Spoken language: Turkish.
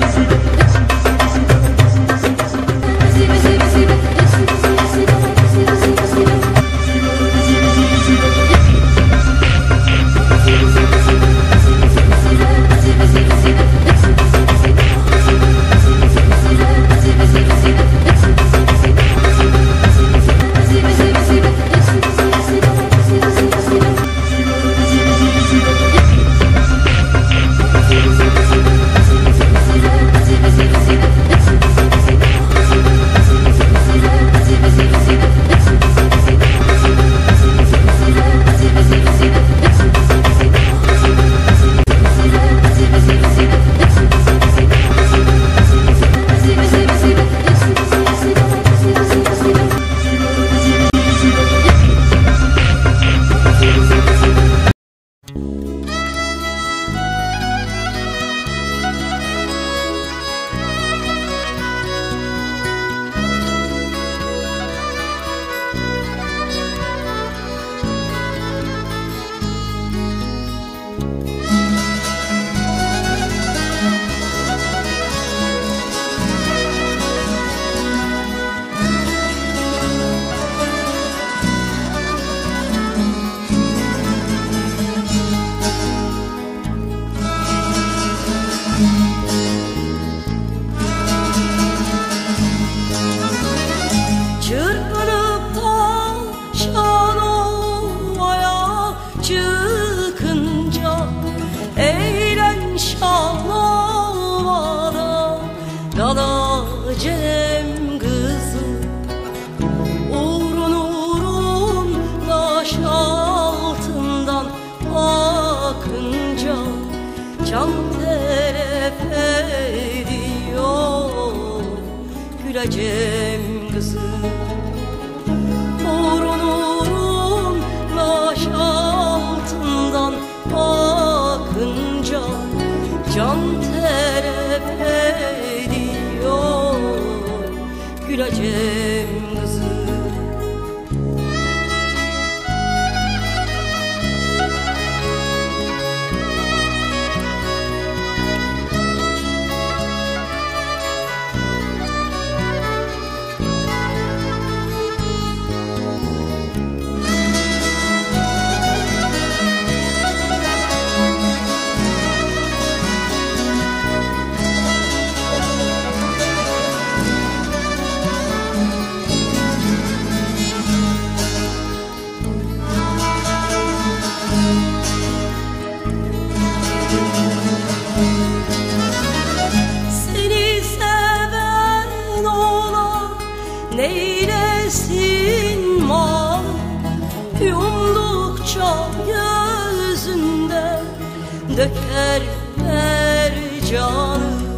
Música Can telef ediyor Güleceğim kızım uğrun taş altından bakınca Can telef ediyor Güleceğim neylesin mal Yumdukça gözünde dökerler canı